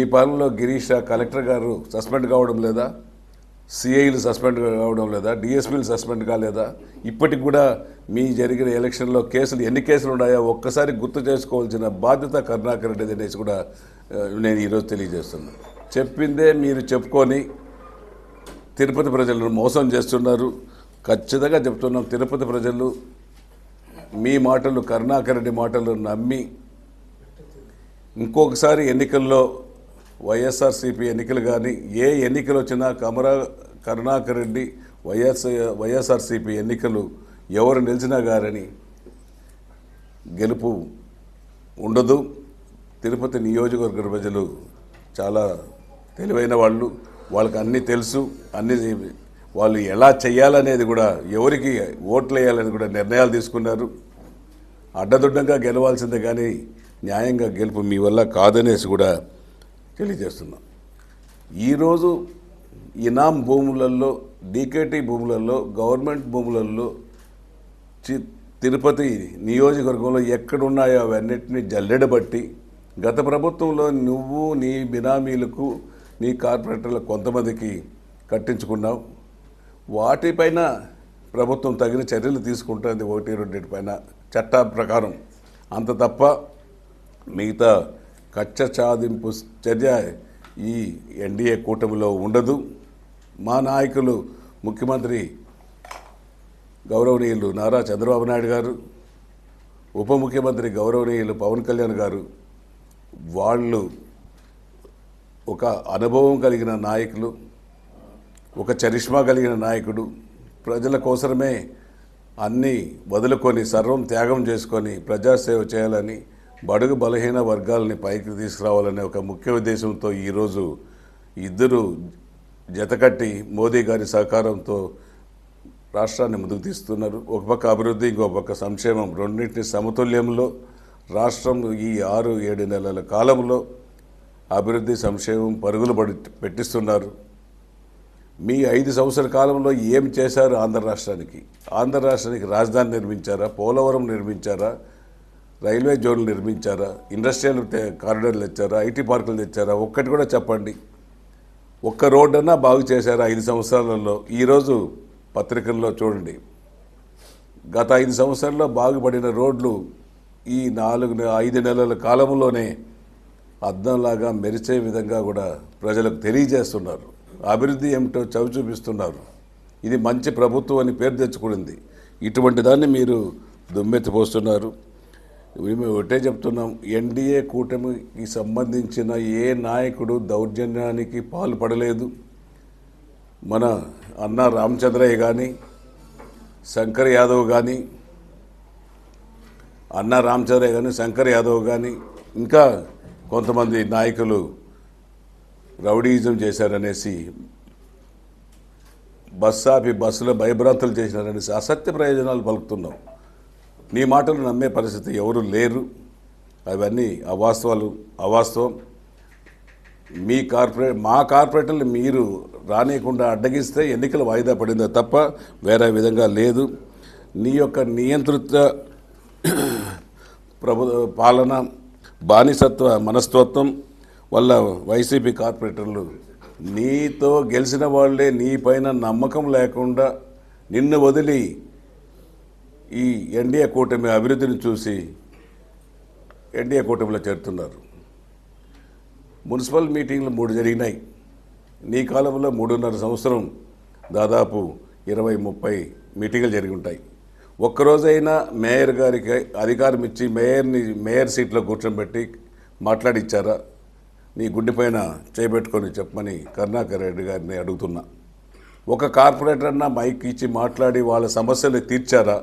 ఈ పాలనలో గిరీష్ కలెక్టర్ గారు సస్పెండ్ కావడం లేదా? సిఐలు సస్పెండ్ కావడం లేదా? డిఎస్పీలు సస్పెండ్ కాలేదా? ఇప్పటికి కూడా మీ జరిగిన ఎలక్షన్లో కేసులు ఎన్ని కేసులు ఉన్నాయో ఒక్కసారి గుర్తు చేసుకోవాల్సిన బాధ్యత కరుణాకర్ రెడ్డి అనేసి కూడా నేను ఈరోజు తెలియజేస్తున్నాను. చెప్పిందే మీరు చెప్పుకొని తిరుపతి ప్రజలను మోసం చేస్తున్నారు. ఖచ్చితంగా చెప్తున్నాం తిరుపతి ప్రజలు మీ మాటలు కరుణాకర్ రెడ్డి మాటలు నమ్మి ఇంకొకసారి ఎన్నికల్లో వైఎస్ఆర్సీపీ ఎన్నికలు కానీ ఏ ఎన్నికలు వచ్చినా కమరా కరుణాకర్ రెడ్డి వైఎస్ వైఎస్ఆర్సీపీ ఎన్నికలు ఎవరు నిలిచినా గారని గెలుపు ఉండదు. తిరుపతి నియోజకవర్గ ప్రజలు చాలా తెలివైన వాళ్ళు. వాళ్ళకి అన్నీ తెలుసు. అన్ని వాళ్ళు ఎలా చేయాలనేది కూడా ఎవరికి ఓట్లు వేయాలని కూడా నిర్ణయాలు తీసుకున్నారు. అడ్డదుడ్డంగా గెలవాల్సిందే కానీ న్యాయంగా గెలుపు మీ వల్ల కాదనేసి కూడా తెలియజేస్తున్నాం. ఈరోజు ఇనాం భూములలో డీకేటీ భూములలో గవర్నమెంట్ భూములలో చి- తిరుపతి నియోజకవర్గంలో ఎక్కడున్నాయో అవన్నిటిని జల్లెడబట్టి గత ప్రభుత్వంలో నువ్వు నీ బినామీలకు నీ కార్పొరేటర్లకు కొంతమందికి కట్టించుకున్నావు. వాటిపైన ప్రభుత్వం తగిన చర్యలు తీసుకుంటుంది ఒకటి రెండింటి పైన చట్ట ప్రకారం. అంత తప్ప మిగతా కచ్చ సాధింపు చర్య ఈ ఎన్డీఏ కూటమిలో ఉండదు. మా నాయకులు ముఖ్యమంత్రి గౌరవనీయులు నారా చంద్రబాబు నాయుడు గారు ఉప ముఖ్యమంత్రి గౌరవనీయులు పవన్ కళ్యాణ్ గారు వాళ్ళు ఒక అనుభవం కలిగిన నాయకులు ఒక చరిష్మా కలిగిన నాయకుడు. ప్రజల కోసమే అన్నీ వదులుకొని సర్వం త్యాగం చేసుకొని ప్రజాసేవ చేయాలని బడుగు బలహీన వర్గాలని పైకి తీసుకురావాలనే ఒక ముఖ్య ఉద్దేశంతో ఈరోజు ఇద్దరు జతకట్టి మోదీ గారి సహకారంతో రాష్ట్రాన్ని ముందుకు తీస్తున్నారు. ఒక పక్క అభివృద్ధి ఇంకో పక్క సంక్షేమం. రెండింటిని సమతుల్యంలో రాష్ట్రం ఈ ఆరు ఏడు నెలల కాలంలో అభివృద్ధి సంక్షేమం పరుగులు పడి పెట్టిస్తున్నారు. మీ ఐదు సంవత్సరాల కాలంలో ఏం చేశారు ఆంధ్ర రాష్ట్రానికి? ఆంధ్ర రాష్ట్రానికి రాజధాని నిర్మించారా? పోలవరం నిర్మించారా? రైల్వే జోన్లు నిర్మించారా? ఇండస్ట్రియల్ తె- కారిడార్లు తెచ్చారా? ఐటీ పార్కులు తెచ్చారా? ఒక్కటి కూడా చెప్పండి. ఒక్క రోడ్డన్నా బాగు చేశారా ఐదు సంవత్సరాలలో? ఈరోజు పత్రికల్లో చూడండి. గత ఐదు సంవత్సరాల్లో బాగుపడిన రోడ్లు ఈ నాలుగు ఐదు నెలల కాలంలోనే అద్దంలాగా మెరిచే విధంగా కూడా ప్రజలకు తెలియజేస్తున్నారు. అభివృద్ధి ఏమిటో చవి చూపిస్తున్నారు. ఇది మంచి ప్రభుత్వం అని పేరు తెచ్చుకుంది ఇటువంటి దాన్ని మీరు దుమ్మెత్తిపోస్తున్నారు మేము ఒకటే చెప్తున్నాం ఎన్డీఏ కూటమికి సంబంధించిన ఏ నాయకుడు దౌర్జన్యానికి పాల్పడలేదు. మన అన్న రామచంద్రయ్య కానీ శంకర్ యాదవ్ కానీ అన్న రామచంద్రయ్య కానీ శంకర్ యాదవ్ కానీ ఇంకా కొంతమంది నాయకులు రౌడీయిజం చేశారనేసి బస్ ఆపి బస్సులో భయభ్రాంతులు చేసినారనేసి అసత్య ప్రయోజనాలు పలుకుతున్నాం. నీ మాటలు నమ్మే పరిస్థితి ఎవరు లేరు. అవన్నీ అవాస్తవాలు అవాస్తవం. మీ కార్పొరేట్ మా కార్పొరేటర్లు మీరు రానియకుండా అడ్డగిస్తే ఎన్నికలు వాయిదా పడిందే తప్ప వేరే విధంగా లేదు. నీ యొక్క నియంత్రిత ప్రభు పాలన బానిసత్వ మనస్తత్వం వల్ల వైసీపీ కార్పొరేటర్లు నీతో గెలిచిన వాళ్ళే నీ పైన నమ్మకం లేకుండా నిన్ను వదిలి ఈ ఎన్డీఏ కూటమి అభివృద్ధిని చూసి ఎన్డీఏ కూటమిలో చేరుతున్నారు. మున్సిపల్ మీటింగ్లు మూడు జరిగినాయి. నీ కాలంలో మూడున్నర సంవత్సరం దాదాపు ఇరవై ముప్పై మీటింగులు జరిగి ఉంటాయి. ఒక్కరోజైనా మేయర్ గారికి అధికారం ఇచ్చి మేయర్ని మేయర్ సీట్లో కూర్చోబెట్టి మాట్లాడిచ్చారా? నీ గుడ్డిపైన చేపెట్టుకొని చెప్పమని కరుణాకర్ రెడ్డి గారిని అడుగుతున్నా. ఒక కార్పొరేటర్ అన్న మైక్ ఇచ్చి మాట్లాడి వాళ్ళ సమస్యలు తీర్చారా?